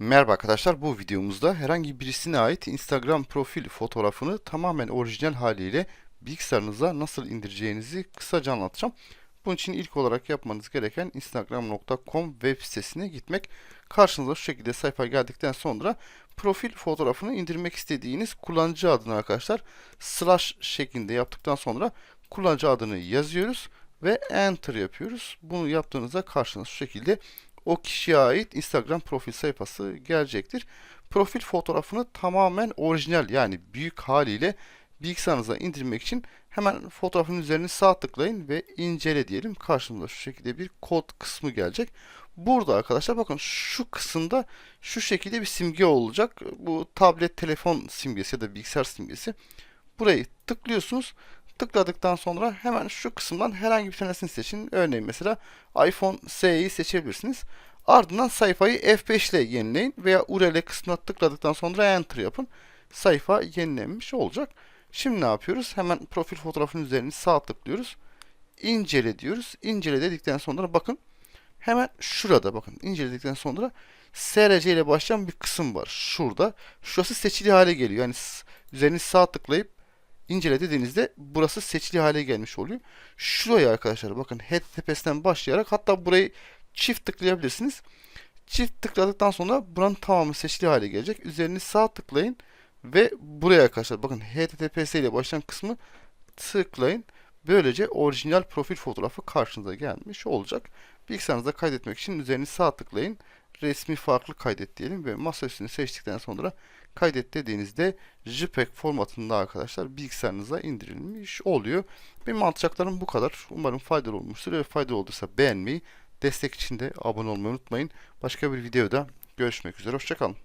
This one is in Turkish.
Merhaba arkadaşlar bu videomuzda herhangi birisine ait Instagram profil fotoğrafını tamamen orijinal haliyle bilgisayarınıza nasıl indireceğinizi kısaca anlatacağım. Bunun için ilk olarak yapmanız gereken instagram.com web sitesine gitmek. Karşınıza şu şekilde sayfa geldikten sonra profil fotoğrafını indirmek istediğiniz kullanıcı adını arkadaşlar slash şeklinde yaptıktan sonra kullanıcı adını yazıyoruz ve enter yapıyoruz. Bunu yaptığınızda karşınıza şu şekilde o kişiye ait Instagram profil sayfası gelecektir. Profil fotoğrafını tamamen orijinal yani büyük haliyle bilgisayarınıza indirmek için hemen fotoğrafın üzerine sağ tıklayın ve incele diyelim. Karşımıza şu şekilde bir kod kısmı gelecek. Burada arkadaşlar bakın şu kısımda şu şekilde bir simge olacak. Bu tablet telefon simgesi ya da bilgisayar simgesi. Burayı tıklıyorsunuz. Tıkladıktan sonra hemen şu kısımdan herhangi bir tanesini seçin. Örneğin mesela iPhone SE'yi seçebilirsiniz. Ardından sayfayı F5 ile yenileyin veya URL kısmına tıkladıktan sonra Enter yapın. Sayfa yenilenmiş olacak. Şimdi ne yapıyoruz? Hemen profil fotoğrafının üzerine sağ tıklıyoruz. İncele diyoruz. İncele dedikten sonra bakın hemen şurada bakın inceledikten sonra SRC ile başlayan bir kısım var. Şurada. Şurası seçili hale geliyor. Yani üzerine sağ tıklayıp incele dediğinizde burası seçili hale gelmiş oluyor. Şuraya arkadaşlar bakın HTTPS'ten başlayarak hatta burayı çift tıklayabilirsiniz. Çift tıkladıktan sonra buranın tamamı seçili hale gelecek. Üzerini sağ tıklayın ve buraya arkadaşlar bakın HTTPS ile başlayan kısmı tıklayın. Böylece orijinal profil fotoğrafı karşınıza gelmiş olacak. Bilgisayarınıza kaydetmek için üzerini sağ tıklayın. Resmi farklı kaydet diyelim ve masa üstünü seçtikten sonra kaydet dediğinizde JPEG formatında arkadaşlar bilgisayarınıza indirilmiş oluyor. Benim anlatacaklarım bu kadar. Umarım faydalı olmuştur ve faydalı olduysa beğenmeyi, destek için de abone olmayı unutmayın. Başka bir videoda görüşmek üzere. Hoşçakalın.